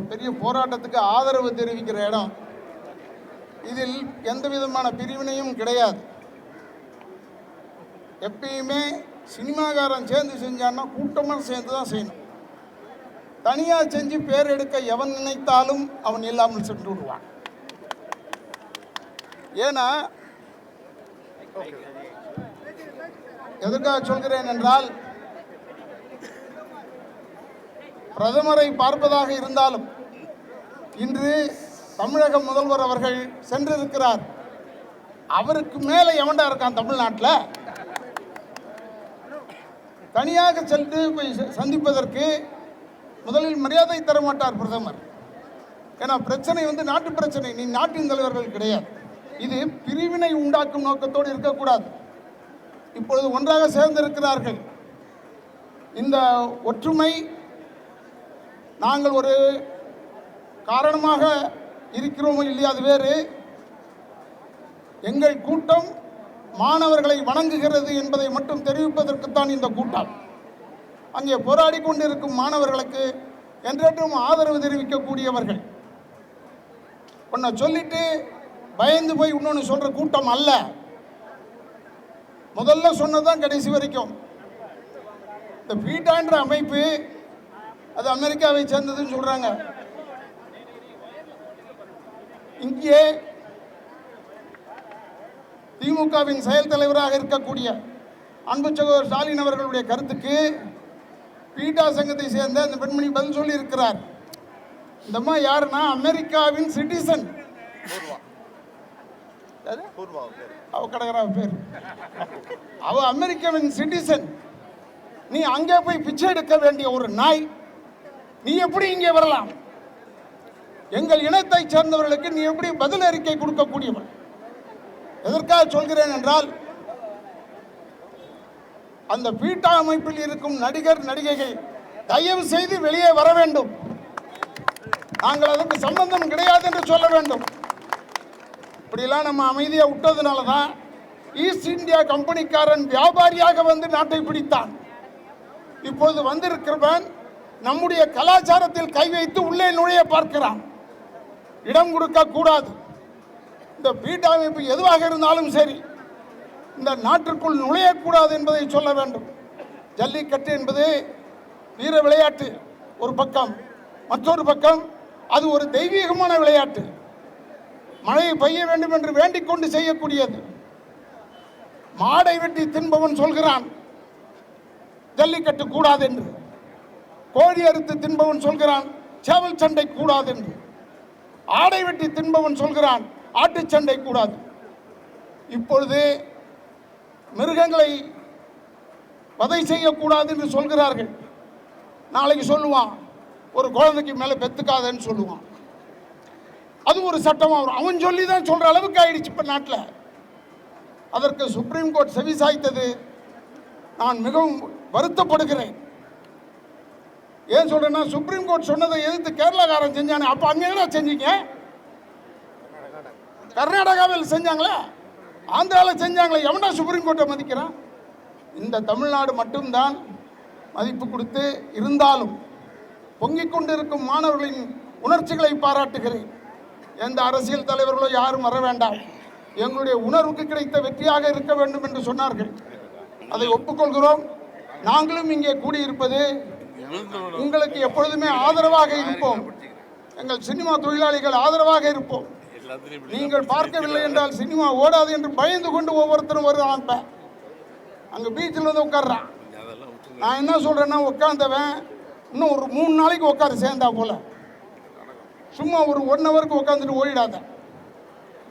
ஒரு பெரிய போராட்டத்துக்கு ஆதரவு தெரிவிக்கிற இடம். இதில் எந்த விதமான பிரிவினையும் கிடையாது. எப்பயுமே சினிமாக்காரன் சேர்ந்து செஞ்சான்னா கூட்டமாக சேர்ந்து தான் செய்யணும். தனியாக செஞ்சு பேர் எடுக்க எவன் நினைத்தாலும் அவன் இல்லாமல் சென்று விடுவான். ஏன்னா எதற்காக சொல்கிறேன் என்றால் பிரதமரை பார்ப்பதாக இருந்தாலும் இன்று தமிழக முதல்வர் அவர்கள் சென்றிருக்கிறார். அவருக்கு மேலே எவன்டா இருக்கான் தமிழ்நாட்டில்? தனியாக சென்று போய் ச- சந்திப்பதற்கு முதலில் மரியாதை தர மாட்டார் பிரதமர். ஏன்னா பிரச்சனை வந்து நாட்டு பிரச்சனை. நீ நாட்டின் தலைவர்கள் கிடையாது. இது பிரிவினை உண்டாக்கும் நோக்கத்தோடு இருக்கக்கூடாது. இப்பொழுது ஒன்றாக சேர்ந்திருக்கிறார்கள். இந்த ஒற்றுமை நாங்கள் ஒரு காரணமாக இருக்கிறோமோ இல்லையா அது வேறு. எங்கள் கூட்டம் மாணவர்களை வணங்குகிறது என்பதை மட்டும் தெரிவிப்பதற்குத்தான் இந்த கூட்டம். அங்கே போராடி கொண்டிருக்கும் மாணவர்களுக்கு என்றென்றும் ஆதரவு தெரிவிக்கக்கூடியவர்கள். உன்னை சொல்லிட்டு பயந்து போய் இன்னொன்று சொல்கிற கூட்டம் அல்ல. முதல்ல சொன்னதுதான் கடைசி வரைக்கும். இந்த பீட்டான்ற அமைப்பு அது அமெரிக்காவை சேர்ந்ததுன்னு சொல்றாங்க. இங்கே திமுகவின் செயல் தலைவராக இருக்கக்கூடிய அன்பு சகோதரர் ஸ்டாலின் அவர்களுடைய கருத்துக்கு பீட்டா சங்கத்தை சேர்ந்த அந்த பெண்மணி பதில் சொல்லி இருக்கிறார் இந்த அம்மா யாருன்னா அமெரிக்காவின் சிட்டிசன். அவ கடகரா பேர். அவ அமெரிக்காவின் சிட்டிசன். நீ அங்கே போய் பிச்சை எடுக்க வேண்டிய ஒரு நாய். நீ எப்படி இங்கே வரலாம்? எங்கள் இனத்தை சேர்ந்தவர்களுக்கு நீ எப்படி பதில் அறிக்கை கொடுக்கக்கூடியவன்? எதற்காக சொல்கிறேன் என்றால் அந்த பீட்டா அமைப்பில் இருக்கும் நடிகர் நடிகைகள் தயவு செய்து வெளியே வர வேண்டும். நாங்கள் அதற்கு சம்பந்தம் கிடையாது என்று சொல்ல வேண்டும். இப்படிலாம் நம்ம அமைதியாக விட்டதுனால தான் ஈஸ்ட் இந்தியா கம்பெனிக்காரன் வியாபாரியாக வந்து நாட்டை பிடித்தான். இப்போது வந்திருக்கிறவன் நம்முடைய கலாச்சாரத்தில் கை வைத்து உள்ளே நுழைய பார்க்கிறான். இடம் கொடுக்க கூடாது. இந்த வீட்டு அமைப்பு எதுவாக இருந்தாலும் சரி இந்த நாட்டிற்குள் நுழையக்கூடாது என்பதை சொல்ல வேண்டும். ஜல்லிக்கட்டு என்பது வீர விளையாட்டு ஒரு பக்கம். மற்றொரு பக்கம் அது ஒரு தெய்வீகமான விளையாட்டு. மழையை பெய்ய வேண்டும் என்று வேண்டிக் கொண்டு செய்யக்கூடியது. மாடை வெட்டி தின்பவன் சொல்கிறான் ஜல்லிக்கட்டு கூடாது என்று. கோழி அறுத்து தின்பவன் சொல்கிறான் சேவல் சண்டை கூடாது என்று ஆடை வெட்டி தின்பவன் சொல்கிறான் ஆட்டு சண்டை கூடாது. இப்பொழுது மிருகங்களை வதை செய்யக்கூடாது என்று சொல்கிறார்கள். நாளைக்கு சொல்லுவான் ஒரு குழந்தைக்கு மேலே பெத்துக்காதன்னு சொல்லுவான். அது ஒரு சட்டமாக வரும். அவன் சொல்லி தான் சொல்கிற அளவுக்கு ஆயிடுச்சு இப்போ நாட்டில். அதற்கு சுப்ரீம் கோர்ட் செவி சாய்த்தது. நான் மிகவும் வருத்தப்படுகிறேன். ஏன் சொல்றேன்னா சுப்ரீம் கோர்ட் சொன்னதை எதிர்த்து கேரளாக்காரன் செஞ்சானே அப்போ அங்கே என்ன செஞ்சீங்க? கர்நாடகாவில் செஞ்சாங்களே? ஆந்திராவில் செஞ்சாங்களே எவனா சுப்ரீம் கோர்ட்டை மதிக்கிறான்? இந்த தமிழ்நாடு மட்டும்தான் மதிப்பு கொடுத்து இருந்தாலும் பொங்கிக் கொண்டிருக்கும் மாணவர்களின் உணர்ச்சிகளை பாராட்டுகிறேன். எந்த அரசியல் தலைவர்களோ யாரும் வர வேண்டாம். எங்களுடைய உணர்வுக்கு கிடைத்த வெற்றியாக இருக்க வேண்டும் என்று சொன்னார்கள். அதை ஒப்புக்கொள்கிறோம். நாங்களும் இங்கே கூடியிருப்பது உங்களுக்கு எப்பொழுதுமே ஆதரவாக இருப்போம். எங்கள் சினிமா தொழிலாளிகள் ஆதரவாக இருப்போம். நீங்கள் பார்க்கவில்லை என்றால் சினிமா ஓடாது என்று பயந்து கொண்டு ஒவ்வொருத்தரும் வருவான் இப்ப அங்க பீச்சில் வந்து உட்கார்றான். நான் என்ன சொல்றேன்னா உட்காந்தவன் இன்னும் ஒரு மூணு நாளைக்கு உட்காந்து சேர்ந்தா போல. சும்மா ஒரு ஒன் ஹவருக்கு உட்காந்துட்டு ஓடிடாத.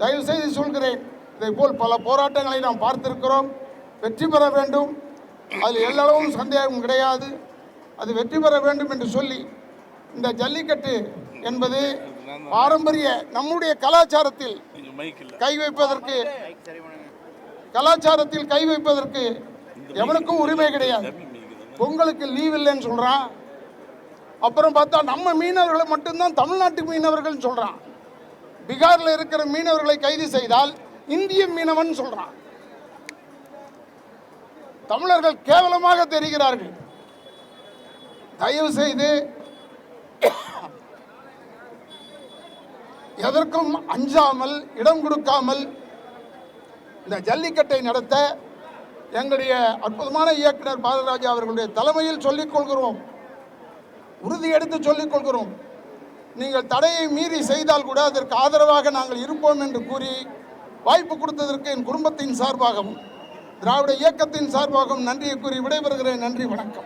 தயவு செய்து சொல்கிறேன் இதை போல் பல போராட்டங்களை நாம் பார்த்திருக்கிறோம். வெற்றி பெற வேண்டும். அதில் எல்லளவும் சந்தேகம் கிடையாது. அது வெற்றி பெற வேண்டும் என்று சொல்லி இந்த ஜல்லிக்கட்டு என்பது பாரம்பரிய நம்முடைய கலாச்சாரத்தில் கை வைப்பதற்கு கலாச்சாரத்தில் கை வைப்பதற்கு எவனுக்கும் உரிமை கிடையாது. பொங்கலுக்கு லீவ் இல்லைன்னு சொல்கிறான் அப்புறம் பார்த்தா நம்ம மீனவர்களை மட்டும்தான் தமிழ்நாட்டு மீனவர்கள்னு சொல்கிறான் பீகாரில் இருக்கிற மீனவர்களை கைது செய்தால் இந்திய மீனவன் சொல்கிறான் தமிழர்கள் கேவலமாக தெரிகிறார்கள். தயவு செய்து எதற்கும் அஞ்சாமல் இடம் கொடுக்காமல் இந்த ஜல்லிக்கட்டை நடத்த எங்களுடைய அற்புதமான இயக்குனர் பாலராஜா அவர்களுடைய தலைமையில் சொல்லிக் கொள்கிறோம். உறுதி எடுத்து சொல்லிக் கொள்கிறோம். நீங்கள் தடையை மீறி செய்தால் கூட அதற்கு ஆதரவாக நாங்கள் இருப்போம் என்று கூறி வாய்ப்பு கொடுத்ததற்கு என் குடும்பத்தின் சார்பாகவும் திராவிட இயக்கத்தின் சார்பாகவும் நன்றியை கூறி விடைபெறுகிறேன். நன்றி வணக்கம்.